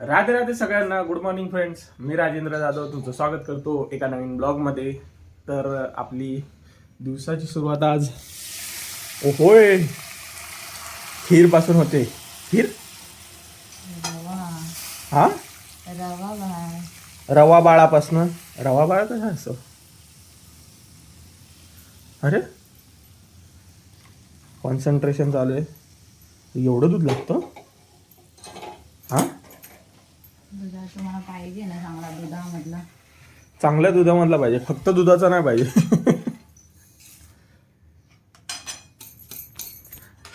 राधे राधे सगळ्यांना good morning friends मी राजेंद्र जाधव तुमचं स्वागत करतो एका नवीन ब्लॉगमध्ये तर आपली दिवसाची सुरुवात आज होय खीरपासून होते. खीर? रवा. हा? रवा बाळापासनं. रवा बाळा कसा असतो? अरे! कॉन्सन्ट्रेशन चालू आहे. एवढं दूध लागतं हा दुधा तुम्हाला पाहिजे ना चांगला दुधामधला. चांगल्या दुधामधला पाहिजे. फक्त दुधाचा नाही पाहिजे.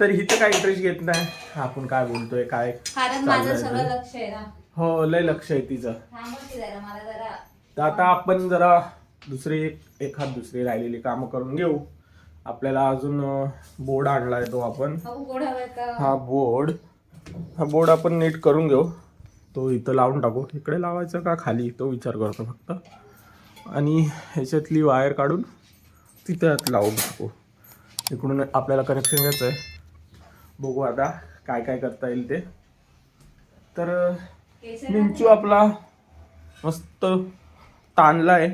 तर हिचं काय इंटरेस्ट घेत नाही? आपण काय बोलतोय काय कारण चाललंय माझं ते. सगळं लक्ष आहे ना. हो लय लक्ष आहे तिचं. मला जरा तर आता आपण जरा दुसरी एक एखाद दुसरी राहिलेली कामं करून घेऊ. आपल्याला अजून बोर्ड आणलाय तो आपण. हा बोर्ड. हा बोर्ड आपण नीट करून घेऊ. तो इथं लावून टाकू. इकडे लावायचं का खाली? तो विचार करतो फक्त. आणि ह्याच्यातली वायर काढून तिथे लावून टाकू. इकडून आपल्याला कनेक्शन घ्यायचं आहे. बघू आता काय काय करता येईल ते. तर मिंचू आपला मस्त ताणला आहे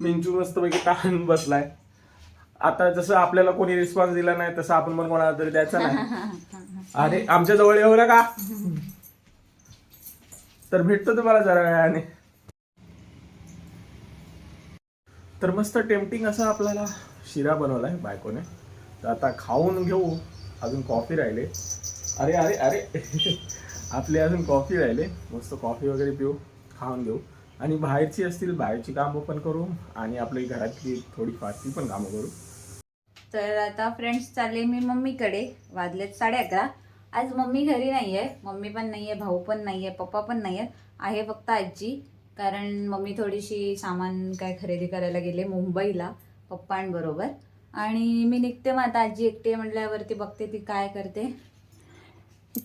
मिंचू मस्तपैकी ताण बसलाय. आता जसं आपल्याला कोणी रिस्पॉन्स दिला नाही तसं आपण पण कोणाला तरी द्यायचा नाही. अरे आमच्या जवळ येऊ का तर भेटतो तुम्हाला जरा वेळाने. तर मस्त टेम्पटिंग असा आपल्याला शिरा बनवला आहे बायकोने. तर आता खाऊन घेऊ. अजून कॉफी राहिले. अरे अरे अरे. आपले अजून कॉफी राहिले. मस्त कॉफी वगैरे पिऊ खाऊन घेऊ. आणि बाहेरची असतील बाहेरची कामं पण करू आणि आपली घरातली थोडीफार ती पण कामं करू. तर आता फ्रेंड्स चालले मी मम्मीकडे. वाजलेत साडे अकरा. आज मम्मी घरी नाही आहे मम्मी पण नाही आहे भाऊ पण नाही आहे पप्पा पण नाही आहेत आहे फक्त आजी. कारण मम्मी थोडीशी सामान काय खरेदी करायला गेले मुंबईला पप्पांबरोबर आणि मी निघते मग आता. आजी एकटे म्हटल्यावरती बघते ती काय करते.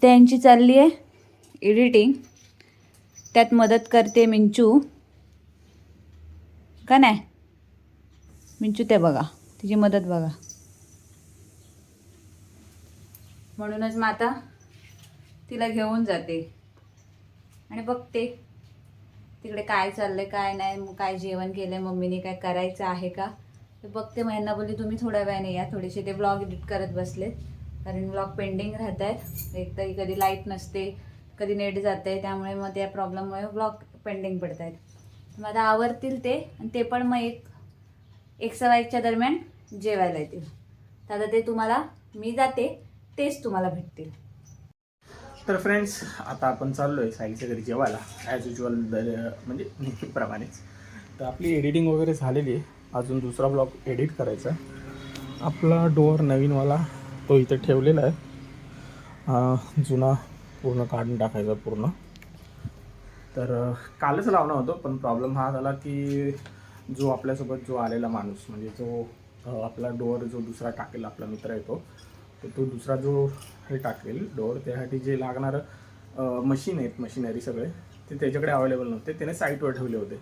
त्यांची चालली आहे एडिटिंग त्यात मदत करते मिंचू. का नाही? मिंचू ते बघा. तिची मदत बघा. म्हणूनच मग आता तिला घेऊन जाते. आणि बघते तिकडे काय चाललं आहे काय नाही मग काय जेवण केलं आहे मम्मीने काय करायचं आहे का? ते बघते मग यांना बोलली तुम्ही थोड्या वेळाने या थोडेसे ते ब्लॉग एडिट करत बसलेत. कारण ब्लॉग पेंडिंग राहत आहेत एकतरी कधी लाइट नसते कधी नेट जात आहे त्यामुळे मग त्या प्रॉब्लेममुळे ब्लॉग पेंडिंग पडत आहेत मग आता आवरतील ते आणि ते पण मग एक एक सव्वा एकच्या दरम्यान जेवायला येतील. तर आता ते तुम्हाला मी जाते. तेच तुम्हाला भेटतील. तर फ्रेंड्स आता आपण चाललोय साईच्या घरी जेवायला ॲज युजल म्हणजे नेहमीप्रमाणेच. तर आपली एडिटिंग वगैरे झालेली आहे. अजून दुसरा ब्लॉग एडिट करायचा आपला डोअर नवीनवाला तो इथे ठेवलेला आहे. जुना पूर्ण काढून टाकायचा पूर्ण. तर कालच लावणं होतं पण प्रॉब्लेम हा झाला की जो आपल्यासोबत जो आलेला माणूस म्हणजे जो आपला डोअर जो दुसरा टाकेल आपला मित्र येतो तर तो दुसरा जो हे टाकेल डोअर त्यासाठी जे लागणारं मशीन आहेत मशिनरी सगळे ते त्याच्याकडे अवेलेबल नव्हते. त्याने साईटवर ठेवले होते.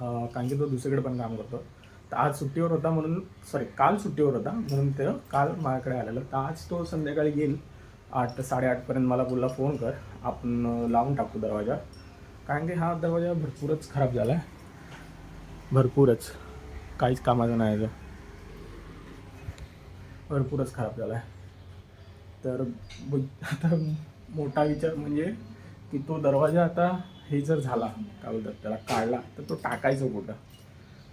कारण की तो दुसरीकडे पण काम करतो. तर आज सुट्टीवर होता म्हणून सॉरी काल सुट्टीवर होता म्हणून ते काल माझ्याकडे आलेलं. तर आज तो संध्याकाळी येईल. आठ साडेआठपर्यंत मला बोलला फोन कर. आपण लावून टाकू दरवाजा. कारण की हा दरवाजा भरपूरच खराब झाला आहे भरपूरच. काहीच कामाचं नाही आहे. भरपूरच खराब झाला आहे तर आता मोठा विचार म्हणजे की तो दरवाजा आता हे जर झाला काय बोलतात त्याला काढला तर तो टाकायचा कुठं?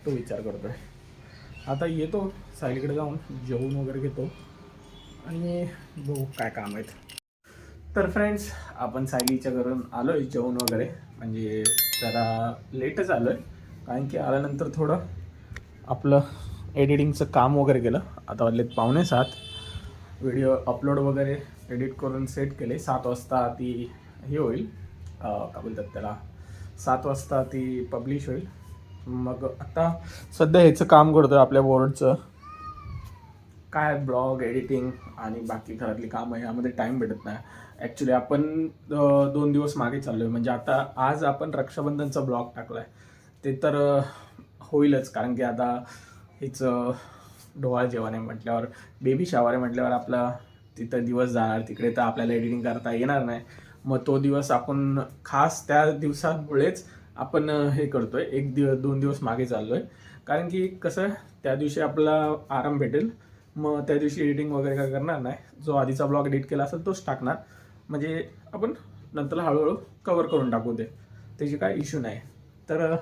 तो विचार करतो आहे आता येतो सायलीकडे जाऊन जेवून वगैरे घेतो. आणि बघू काय काम आहेत. तर फ्रेंड्स आपण सायलीच्या घरून आलो आहे जेवण वगैरे. म्हणजे जरा लेटच आलो आहे कारण की आल्यानंतर थोडं आपलं एडिटिंगचं काम वगैरे केलं. आता वाजलेत पावणे सात व्हिडिओ अपलोड वगैरे एडिट करून सेट केले. सात वाजता ती हे होईल. का काय बोलतात त्याला? सात वाजता ती पब्लिश होईल. मग आता सध्या ह्याचं काम करतो आपल्या बोर्डचं काय ब्लॉग एडिटिंग आणि बाकी घरातली कामं यामध्ये टाईम भेटत नाही. ॲक्च्युली आपण दोन दिवस मागे चाललो आहे म्हणजे आता आज आपण रक्षाबंधनचा ब्लॉग टाकला आहे ते तर होईलच. कारण की आता हिचं डोळा जेवण आहे म्हटल्यावर बेबी शावर आहे म्हटल्यावर आपला तिथं दिवस जाणार तिकडे तर आपल्याला एडिटिंग करता येणार नाही. मग तो दिवस आपण खास त्या दिवसामुळेच आपण हे करतो आहे एक दिवस दोन दिवस मागे चाललो आहे कारण की कसं त्या दिवशी आपला आराम भेटेल. मग त्या दिवशी एडिटिंग वगैरे काय करणार नाही. जो आधीचा ब्लॉग एडिट केला असेल तोच टाकणार. म्हणजे आपण नंतर हळूहळू कवर करून टाकू ते त्याची काय इश्यू नाही. तर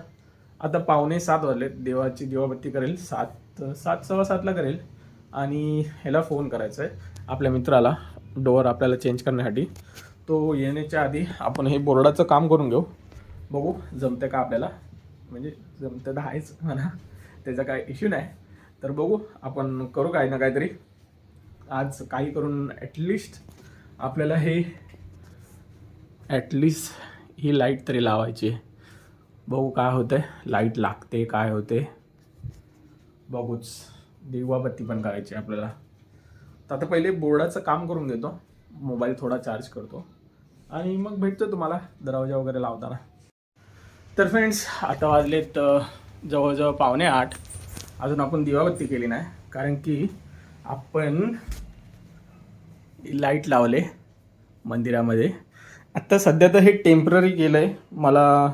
आता पावणे सात वाजले देवाची दिवाबत्ती करेल सात. सात सव्वा सातला करेल. आणि ह्याला फोन करायचा आहे आपल्या मित्राला डोअर आपल्याला चेंज करण्यासाठी. तो येण्याच्या आधी आपण हे बोर्डाचं काम करून घेऊ. बघू जमतं का आपल्याला? म्हणजे जमतं तर आहेच म्हणा. त्याचा काय इश्यू नाही. तर बघू आपण करू काही ना काहीतरी. आज काही करून ॲटलिस्ट आपल्याला हे ॲटलिस्ट ही लाइट तरी लावायची आहे. बघू काय होतंय. लाइट लागते काय होते बघूच. दिवाबत्ती पण करायची आहे आपल्याला. तर आता पहिले बोर्डाचं काम करून घेतो मोबाईल थोडा चार्ज करतो. आणि मग भेटतो तुम्हाला. दरवाजा वगैरे लावताना. तर फ्रेंड्स आता वाजलेत जवळजवळ पावणे आठ. अजून आपण दिवाबत्ती केली नाही. कारण की आपण लाइट लावले मंदिरामध्ये. आत्ता सध्या तर हे टेंपररी केलं आहे मला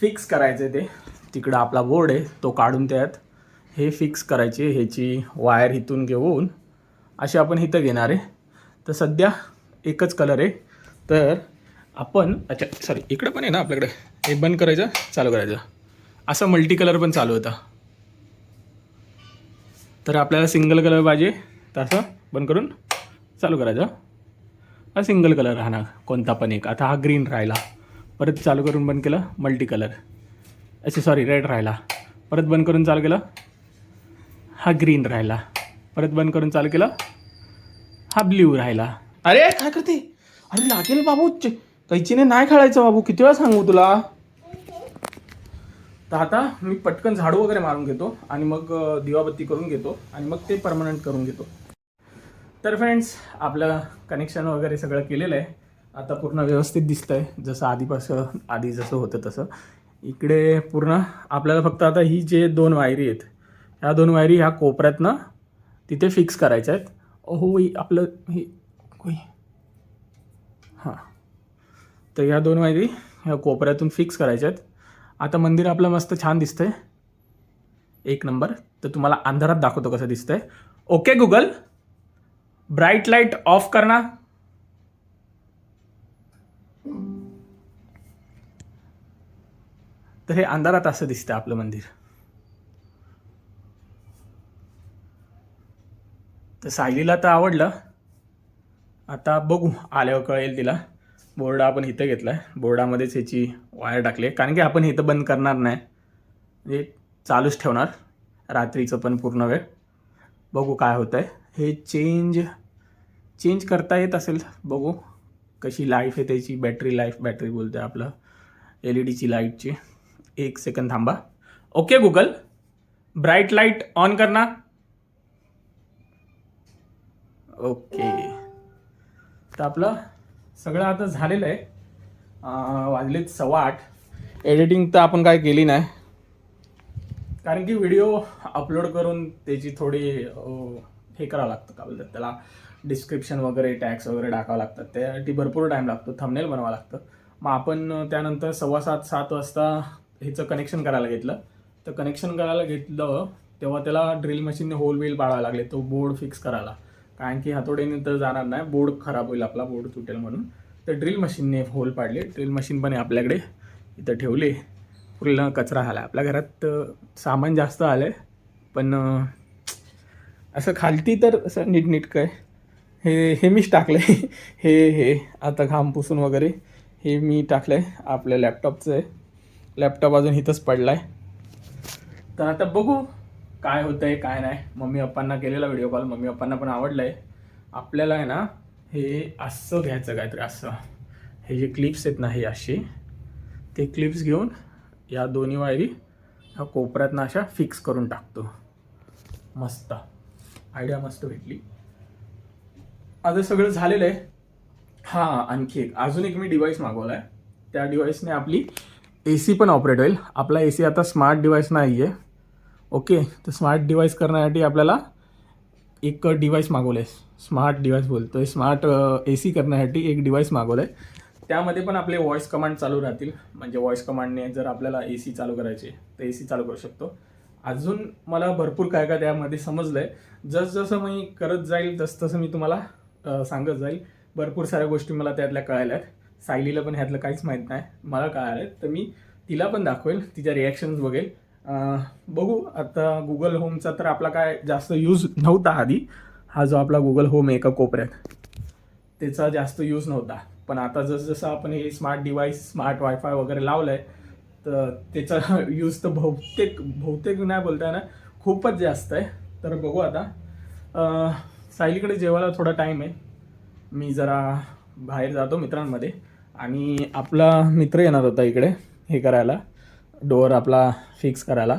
फिक्स करायचं आहे ते. तिकडं आपला बोर्ड आहे तो काढून त्यात. हे फिक्स करायचे ह्याची वायर इथून घेऊन. अशी आपण इथं घेणार आहे. तर सध्या एकच कलर आहे. तर आपण अच्छा सॉरी इकडं पण आहे ना आपल्याकडे. हे बंद करायचं चालू करायचं. असं मल्टी कलर पण चालू होता. तर आपल्याला सिंगल कलर पाहिजे तर असं बंद करून चालू करायचं. हा सिंगल कलर राहणार कोणता पण एक. आता हा ग्रीन राहिला. परत चालू करून बंद केलं मल्टी कलर अच्छा सॉरी रेड राहिला. परत बंद करून चालू केलं हा ग्रीन राहिला. परत बंद करून चालू केलं. हा ब्ल्यू राहिला. अरे काय करते? अरे लागेल बाबू. कैचीने नाही खेळायचं बाबू. किती वेळा सांगू तुला? तर आता मी पटकन झाडू वगैरे मारून घेतो आणि मग दिवाबत्ती करून घेतो आणि मग ते परमनंट करून घेतो. तर फ्रेंड्स आपलं कनेक्शन वगैरे सगळं केलेलं आहे. आता पूर्ण व्यवस्थित दिसतंय. जसं आधीपासून आधी जसं होतं तसं. इकडे पूर्ण आपल्याला फक्त आता ही जे दोन वायरी आहेत ह्या दोन वायरी ह्या कोपऱ्यातनं तिथे फिक्स करायच्या आहेत. हो आपलं हे हां. तर ह्या दोन वायरी ह्या कोपऱ्यातून फिक्स करायच्या आहेत. आता मंदिर आपलं मस्त छान दिसतंय. एक नंबर. तर तुम्हाला अंधारात दाखवतो कसं दिसतंय. Okay Google bright light off करणार तर हे अंधारात असं दिसतं आपलं मंदिर. तर सायलीला तर आवडलं. आता बघू आल्यावर कळेल तिला. बोर्ड आपण इथं घेतला आहे बोर्डामध्येच ह्याची वायर टाकली आहे. कारण की आपण इथं बंद करणार नाही. म्हणजे चालूच ठेवणार. रात्रीचं पण पूर्ण वेळ. बघू काय होतं आहे हे चेंज चेंज करता येत असेल. बघू कशी लाईफ आहे त्याची. बॅटरी लाईफ बॅटरी बोलते आपलं. एल ई डीची लाईटची एक सेकंद थांबा. Okay Google bright light on करणार. ओके. तर आपलं सगळं आता झालेलं आहे. वाजलेत सव्वा आठ. एडिटिंग तर आपण काय केली नाही. कारण की व्हिडिओ अपलोड करून त्याची थोडी हे करावं लागतं का बोलतात त्याला? डिस्क्रिप्शन वगैरे टॅक्स वगैरे टाकावं लागतात. त्यासाठी भरपूर टाईम लागतो. थंबनेल बनवावं लागतं. मग आपण त्यानंतर सव्वा सात सात वाजता ह्याचं कनेक्शन करायला घेतलं. तर कनेक्शन करायला घेतलं तेव्हा त्याला ड्रिल मशीनने होल बिल पाळावं लागले. तो बोर्ड फिक्स करायला. कारण की हातोडीने तर जाणार नाही. बोर्ड खराब होईल आपला बोर्ड तुटेल म्हणून. तर ड्रिल मशीनने होल पाडले. ड्रिल मशीन पण आहे आपल्याकडे. इथं ठेवले. पूर्ण कचरा आला आपल्या घरात सामान जास्त आलं आहे पण असं खालती तर असं नीटनीटकं आहे हे हे मीच टाकलं आहे हे हे आता घाम पुसून वगैरे हे मी टाकलं आहे आपल्या लॅपटॉपचं आहे. लॅपटॉप अजून इथंच पडला आहे तर आता बघू. काय होतं आहे काय नाही. मम्मी पप्पांना केलेला व्हिडिओ कॉल मम्मी पप्पांना पण आवडलं आहे आपल्याला आहे ना हे असं घ्यायचं काहीतरी असं. हे जे क्लिप्स आहेत ना हे अशी. ते क्लिप्स घेऊन या दोन्ही वायरी ह्या कोपऱ्यातनं अशा फिक्स करून टाकतो. मस्त. आयडिया मस्त भेटली. आता सगळं झालेलं आहे. हां आणखी एक. अजून एक मी डिव्हाइस मागवला आहे त्या डिव्हाइसने आपली ए सी पण ऑपरेट होईल. आपला ए सी आता स्मार्ट डिवाईस नाही आहे ओके तर स्मार्ट डिवाईस करण्यासाठी आपल्याला एक डिव्हाइस मागवलं आहे स्मार्ट डिव्हाइस बोलतोय स्मार्ट ए सी करण्यासाठी एक डिवाईस मागवलं आहे त्यामध्ये पण आपले व्हॉइस कमांड चालू राहतील. म्हणजे व्हॉइस कमांडने जर आपल्याला ए सी चालू करायची तर ए सी चालू करू शकतो. अजून मला भरपूर काय काय त्यामध्ये समजलं आहे जसजसं मी करत जाईल तसतसं मी तुम्हाला सांगत जाईल. भरपूर साऱ्या गोष्टी मला त्यातल्या कळाल्या आहेत सायलीला पण ह्यातलं काहीच माहीत नाही. मला कळालं आहे तर मी तिला पण दाखवेल तिच्या रिॲक्शन्स बघेल. बघू. आता गुगल होमचा तर आपला काय जास्त यूज नव्हता आधी. हा जो आपला गुगल होम एका कोपऱ्यात त्याचा जास्त यूज नव्हता. पण आता जसजसं आपण हे स्मार्ट डिवाईस स्मार्ट वायफाय वगैरे लावलं आहे तर त्याचा यूज तर बहुतेक बहुतेक नाही बोलताय ना खूपच जास्त आहे. तर बघू आता. अं, सायलीकडे जेवायला थोडा टाईम आहे. मी जरा बाहेर जातो मित्रांमध्ये. आणि आपला मित्र येणार होता इकडे हे करायला. डोअर आपला फिक्स करायला.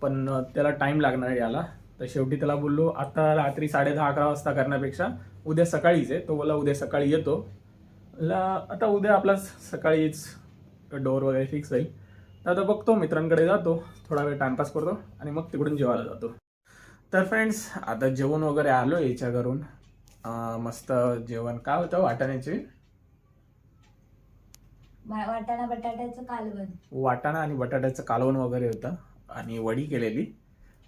पण त्याला टाईम लागणार आहे याला. तर शेवटी त्याला बोललो आता रात्री साडे दहा अकरा वाजता करण्यापेक्षा उद्या सकाळीच आहे. तो बोला उद्या सकाळी येतो. ला आता उद्या आपला सकाळीच डोअर वगैरे फिक्स होईल. तर आता बघतो मित्रांकडे जातो थोडा वेळ टाइमपास करतो आणि मग तिकडून जेवायला जातो. तर फ्रेंड्स आता जेवण वगैरे आलो याच्या घरून मस्त जेवण. काय होतं वाटाण्याचे? वाटाणा बटाट्याचं कालवण. वाटाणा आणि बटाट्याचं कालवण वगैरे होतं. आणि वडी केलेली.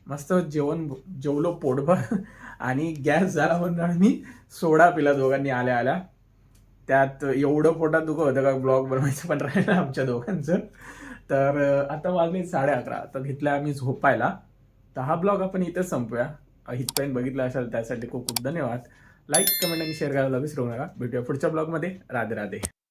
मस्त जेवण जेवलो पोटभर. आणि गॅस झाला म्हणून मी सोडा पिला दोघांनी आल्या आल्या. त्यात एवढं पोटात दुखत होतं का ब्लॉग बनवायचं पण राहिलं आमच्या दोघांचं. तर आता वाजले साडे अकरा. तर घेतला आम्ही झोपायला. तर हा ब्लॉग आपण इथंच संपूया. इथपर्यंत बघितला असाल त्यासाठी खूप खूप धन्यवाद. लाईक कमेंट आणि शेअर करायला विसरू नका. भेटूया पुढच्या ब्लॉगमध्ये. राधे राधे.